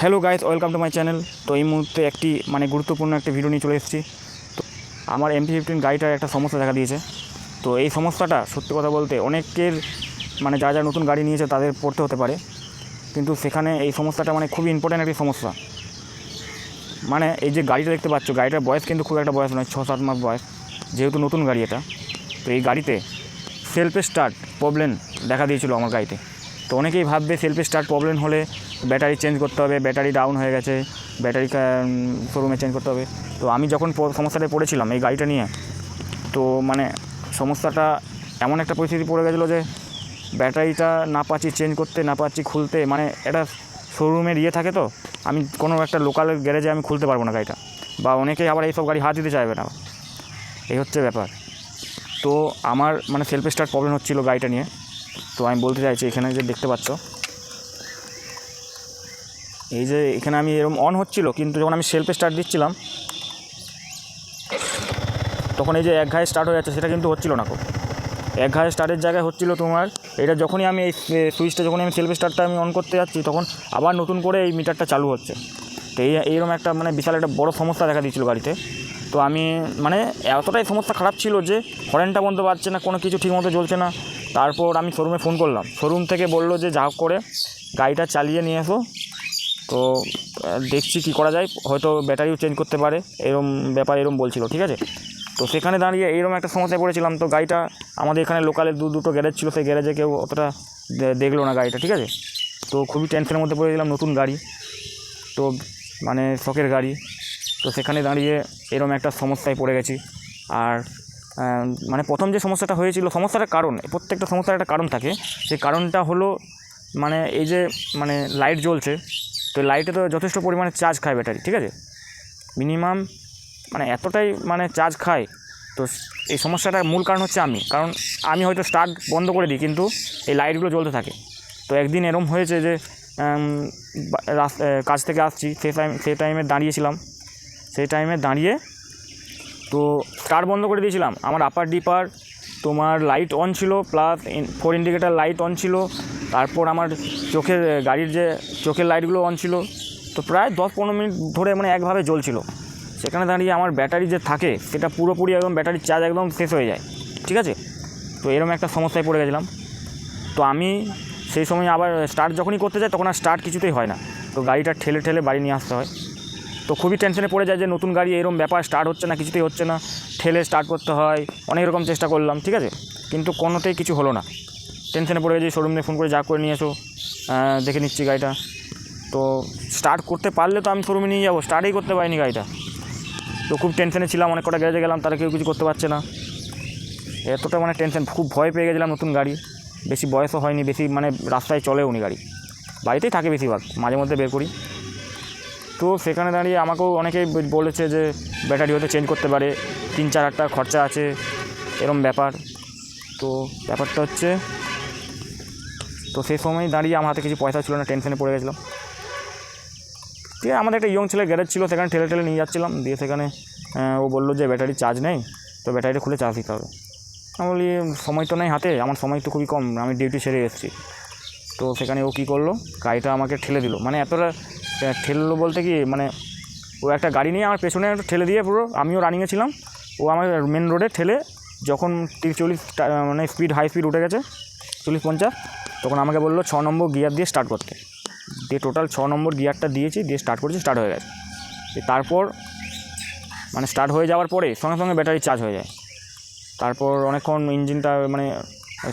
Hello guys welcome to my channel তো এই মুহূর্তে একটি মানে গুরুত্বপূর্ণ একটি ভিডিও নিয়ে চলে এসেছি। তো আমার এমপি ফিফটিন গাড়িটার একটা সমস্যা দেখা দিয়েছে। তো এই সমস্যাটা, সত্যি কথা বলতে, অনেকের মানে যা যা নতুন গাড়ি নিয়েছে তাদের পড়তে হতে পারে। কিন্তু সেখানে এই সমস্যাটা মানে খুবই ইম্পর্ট্যান্ট একটি সমস্যা। মানে এই যে গাড়িটা দেখতে পাচ্ছ, গাড়িটার বয়স কিন্তু খুব একটা বয়স নয় ছ সাত মাস বয়স, যেহেতু নতুন গাড়ি এটা। তো এই গাড়িতে সেলফে স্টার্ট প্রবলেম দেখা দিয়েছিল আমার গাড়িতে। তো অনেকেই ভাববে সেলফে স্টার্ট প্রবলেম হলে ব্যাটারি চেঞ্জ করতে হবে, ব্যাটারি ডাউন হয়ে গেছে, ব্যাটারি শোরুমে চেঞ্জ করতে হবে। তো আমি যখন সমস্যাটায় পড়েছিলাম এই গাড়িটা নিয়ে, তো মানে সমস্যাটা এমন একটা পরিস্থিতি পড়ে গেছিল যে ব্যাটারিটা না পাচ্ছি চেঞ্জ করতে, না পাচ্ছি খুলতে মানে এটা শোরুমের ইয়ে থাকে তো, আমি কোনো একটা লোকাল গ্যারেজে আমি খুলতে পারব না গাড়িটা। বা অনেকেই আবার এইসব গাড়ি হাত দিতে চাইবে না। এই হচ্ছে ব্যাপার। তো আমার মানে সেলফ স্টার্ট প্রবলেম হচ্ছিল গাড়িটা নিয়ে। তো আমি বলতে চাইছি এখানে যে দেখতে পাচ্ছ এই যে এখানে আমি এরকম অন হচ্ছিল, কিন্তু যখন আমি সেলফে স্টার্ট দিচ্ছিলাম, তখন এই যে এক ঘায়ে স্টার্ট হয়ে যাচ্ছে, সেটা কিন্তু হচ্ছিল না খুব। এক ঘায়ে স্টার্টের জায়গায় হচ্ছিল তোমার, এটা যখনই আমি এই সুইচটা যখনই আমি সেলফ স্টার্টটা আমি অন করতে যাচ্ছি, তখন আবার নতুন করে এই মিটারটা চালু হচ্ছে। তো এই এইরকম একটা মানে বিশাল একটা বড় সমস্যা দেখা দিয়েছিল গাড়িতে। তো আমি মানে এতটাই সমস্যা খারাপ ছিল যে হরেনটা বন্ধ পাচ্ছে না, কোনো কিছু ঠিকমতো চলছে না। তারপর আমি শোরুমে ফোন করলাম। শোরুম থেকে বলল যে যা করে গাড়িটা চালিয়ে নিয়ে এসো। তো দেখছি কি করা যায়। হয়তো ব্যাটারিও চেঞ্জ করতে পারে। এরম ব্যাপার এরম বলছিল, ঠিক আছে? তো সেখানে দাঁড়িয়ে এইরকম একটা সমস্যায় পড়েছিলাম। তো গাড়িটা আমাদের এখানে লোকালে দু, দুটো গ্যারেজ ছিল। সেই গ্যারেজে কেউ অতটা দেখল না গাড়িটা, ঠিক আছে? তো খুবই টেনশনের মধ্যে পড়ে গেলাম নতুন গাড়ি। তো মানে শখের গাড়ি। তো সেখানে দাঁড়িয়ে এরম একটা সমস্যায় পড়ে গেছি। আর মানে প্রথম যে সমস্যাটা হয়েছিল সমস্যাটার কারণ প্রত্যেকটা সমস্যার একটা কারণ থাকে। সেই কারণটা হলো মানে এই যে মানে লাইট জ্বলছে তো লাইটে তো যথেষ্ট পরিমাণে চার্জ খায় ব্যাটারি ঠিক আছে? মিনিমাম মানে এতটাই মানে চার্জ খায়। তো এই সমস্যাটার মূল কারণ হচ্ছে আমি। কারণ আমি হয়তো স্টার্ট বন্ধ করে দিই, কিন্তু এই লাইটগুলো জ্বলতে থাকে। তো একদিন এরম হয়েছে যে কাজ থেকে আসছি। সেই টাইম সেই টাইমে দাঁড়িয়েছিলাম। সেই টাইমে দাঁড়িয়ে তো স্টার্ট বন্ধ করে দিয়েছিলাম? আমার আপার ডিপার তোমার লাইট অন ছিল plus four indicator light on ছিল, তারপর আমার চোখের গাড়ির যে চোখের লাইটগুলো অন ছিল, তো প্রায় দশ পনেরো মিনিট ধরে মানে একভাবে জ্বলছিল। সেখানে দাঁড়িয়ে আমার ব্যাটারি যে থাকে, সেটা পুরোপুরি একদম ব্যাটারির চার্জ একদম শেষ হয়ে যায়, ঠিক আছে? তো এরকম একটা সমস্যায় পড়ে গেছিলাম। তো আমি সেই সময় আবার স্টার্ট যখনই করতে যাই, তখন আর স্টার্ট কিছুতেই হয় না। তো গাড়িটা ঠেলে ঠেলে বাড়ি নিয়ে আসতে হয়। তো খুবই টেনশনে পড়ে যায় যে নতুন গাড়ি এরকম ব্যাপার স্টার্ট হচ্ছে না, কিছুতেই হচ্ছে না। ঠেলে স্টার্ট করতে হয়, অনেক রকম চেষ্টা করলাম, ঠিক আছে? কিন্তু কোনোতেই কিছু হলো না। টেনশনে পড়ে গেছি শোরুমে ফোন করে যা করে নিয়ে এসো। দেখে নিচ্ছি গাড়িটা। তো স্টার্ট করতে পারলে তো আমি শোরুমে নিয়ে যাব স্টার্টই করতে পারিনি গাড়িটা। তো খুব টেনশনে ছিলাম, অনেক কটা গ্যারেজে গেলাম, তারা কেউ কিছু করতে পারছে না। এতটা মানে টেনশন খুব ভয় পেয়ে গেছিলাম নতুন গাড়ি। বেশি বয়সও হয়নি, বেশি মানে রাস্তায় চলেও নি গাড়ি। বাড়িতেই থাকে বেশিরভাগ, মাঝে মধ্যে বের করি। তো সেখানে দাঁড়িয়ে আমাকেও অনেকেই বলেছে যে ব্যাটারি হয়তো চেঞ্জ করতে পারে, তিন চার হাজার টাকা খরচা আছে, এরম ব্যাপার। তো ব্যাপারটা হচ্ছে, তো সেই সময় দাঁড়িয়ে আমার হাতে কিছু পয়সা ছিল না টেনশনে পড়ে গেছিলাম। দিয়ে আমাদের একটা ইয়ং ছেলে গ্যারেজ ছিল, সেখানে ঠেলে ঠেলে নিয়ে যাচ্ছিলাম। দিয়ে সেখানে ও বলল যে ব্যাটারি চার্জ নেই, তো ব্যাটারিটা খুলে চার্জ দিতে হবে। আমি বলি, সময় তো নেই হাতে, আমার সময় তো খুবই কম, আমি ডিউটি সেরে এসেছি। তো সেখানে ও কী করল, গাড়িটা আমাকে ঠেলে দিল। মানে এতটা ঠেললো বলতে কি মানে ও একটা গাড়ি নিয়ে আমার পেছনে ঠেলে দিয়ে পুরো, আমিও রানিংয়ে ছিলাম। ও আমার মেন রোডে ঠেলে যখন তিরিশ চল্লিশ মানে স্পিড হাই স্পিড উঠে গেছে, চল্লিশ পঞ্চাশ, তখন আমাকে বলল ছ নম্বর গিয়ার দিয়ে স্টার্ট করতে। দিয়ে টোটাল ছ নম্বর গিয়ারটা দিয়েছি, দিয়ে স্টার্ট করেছি স্টার্ট হয়ে গেছে। তারপর মানে স্টার্ট হয়ে যাওয়ার পরে সঙ্গে সঙ্গে ব্যাটারি চার্জ হয়ে যায়। তারপর অনেকক্ষণ ইঞ্জিনটা মানে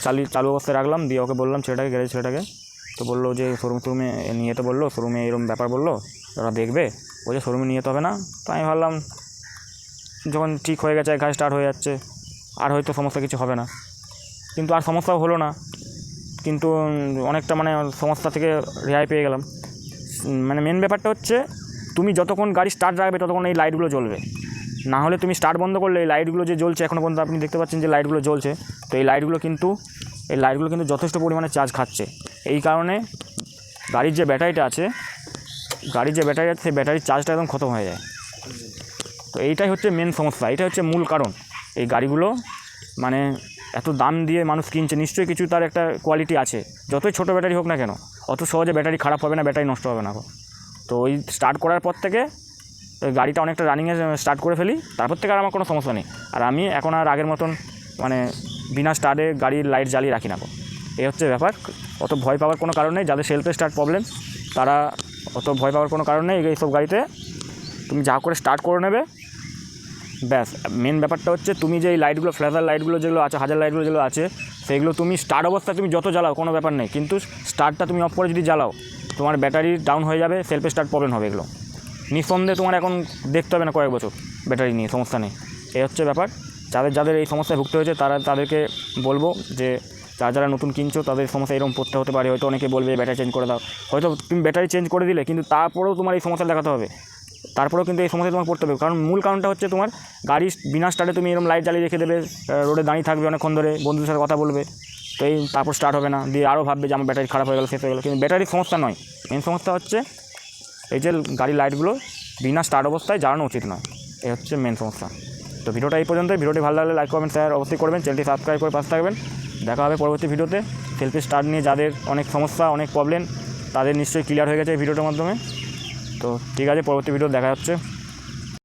চালু চালু অবস্থায় রাখলাম, দিয়ে ওকে বললাম, ছেলেটাকে গ্যারেজ ছেলেটাকে। তো বলল যে শোরুম শোরুমে নিয়ে যেতে বলল শোরুমে এরকম ব্যাপার বলল, ওরা দেখবে। বলছে শোরুমে নিয়ে যেতে হবে না। তো আমি ভাবলাম, যখন ঠিক হয়ে গেছে, গাড়ি স্টার্ট হয়ে যাচ্ছে, আর হয়তো সমস্যা কিছু হবে না। কিন্তু আর সমস্যাও হলো না। কিন্তু অনেকটা মানে সমস্যা থেকে রেহাই পেয়ে গেলাম। মানে মেন ব্যাপারটা হচ্ছে, তুমি যতক্ষণ গাড়ি স্টার্ট রাখবে, ততক্ষণ এই লাইটগুলো জ্বলবে। না হলে তুমি স্টার্ট বন্ধ করলে, এই লাইটগুলো যে জ্বলছে এখনও পর্যন্ত আপনি দেখতে পাচ্ছেন যে লাইটগুলো জ্বলছে। তো এই লাইটগুলো কিন্তু এই লাইটগুলো কিন্তু যথেষ্ট পরিমাণে চার্জ খাচ্ছে। এই কারণে গাড়ির যে ব্যাটারিটা আছে, গাড়ির যে ব্যাটারি আছে, সেই ব্যাটারির চার্জটা একদম খতম হয়ে যায়। তো এইটাই হচ্ছে মেন সমস্যা এইটা হচ্ছে মূল কারণ। এই গাড়িগুলো মানে এত দাম দিয়ে মানুষ কিনছে, নিশ্চয়ই কিছু তার একটা কোয়ালিটি আছে। যতই ছোটো ব্যাটারি হোক না কেন, অত সহজে ব্যাটারি খারাপ হবে না, ব্যাটারি নষ্ট হবে না। তো ওই স্টার্ট করার পর থেকে গাড়িটা অনেকটা রানিংয়ে স্টার্ট করে ফেলি, তারপর থেকে আর আমার কোনো সমস্যা নেই। আর আমি এখন আর আগের মতন মানে বিনা স্টার্টে গাড়ির লাইট জ্বালিয়ে রাখি না এই হচ্ছে ব্যাপার। অত ভয় পাওয়ার কোনো কারণ নেই। যাদের সেলফে স্টার্ট প্রবলেম তারা অত ভয় পাওয়ার কোনো কারণ নেই এইসব গাড়িতে। তুমি যা করে স্টার্ট করে নেবে, ব্যাস। মেন ব্যাপারটা হচ্ছে তুমি যে লাইটগুলো ফ্ল্যাশার লাইটগুলো যেগুলো আছে, হাজার লাইটগুলো যেগুলো আছে, সেগুলো তুমি স্টার্ট অবস্থায় তুমি যত জ্বালাও, কোনো ব্যাপার নেই। কিন্তু স্টার্টটা তুমি অফ করে যদি জ্বালাও, তোমার ব্যাটারি ডাউন হয়ে যাবে সেলফে স্টার্ট প্রবলেম হবে এগুলো। নিঃসন্দেহে তোমার এখন দেখতে হবে না কয়েক বছর ব্যাটারি নিয়ে, সমস্যা নেই। এই হচ্ছে ব্যাপার। যাদের যাদের এই সমস্যায় ভুগতে হয়েছে, তারা তাদেরকে বলব যে, যারা যারা নতুন কিনছো, তাদের সমস্যা এরকম পড়তে হতে পারে। হয়তো অনেকে বলবে ব্যাটারি চেঞ্জ করে দাও। হয়তো তুমি ব্যাটারি চেঞ্জ করে দিলে, কিন্তু তারপরেও তোমার এই সমস্যা দেখাতে হবে। তারপরেও কিন্তু এই সমস্যায় তোমার পড়তে হবে। কারণ মূল কারণটা হচ্ছে তোমার গাড়ি বিনা স্টার্টে তুমি এরকম লাইট জ্বালিয়ে রেখে দেবে রোডে দাঁড়িয়ে থাকবে অনেকক্ষণ ধরে, বন্ধুদের সাথে কথা বলবে। তো এই তারপর স্টার্ট হবে না। দিয়ে আরও ভাববে যে, আমার ব্যাটারি খারাপ হয়ে গেলো, শেষ হয়ে গেলো। কিন্তু ব্যাটারির সমস্যা নয়। মেন সমস্যা হচ্ছে, এই যে গাড়ির লাইটগুলো বিনা স্টার্ট অবস্থায় জ্বালানো উচিত নয়। এই হচ্ছে মেন সমস্যা। তো ভিডিওটা এই পর্যন্ত ভিডিওটি ভালো লাগলে লাইক করবেন শেয়ার অবশ্যই করবেন। চ্যানেলটি সাবস্ক্রাইব করে পাশে থাকবেন। দেখা হবে পরবর্তী ভিডিওতে। সেলফি স্টার্ট নিয়ে যাদের অনেক সমস্যা, অনেক প্রবলেম তাদের নিশ্চয়ই ক্লিয়ার হয়ে গেছে এই ভিডিওটার মাধ্যমে। তো ঠিক আছে, পরবর্তী ভিডিও দেখা হচ্ছে।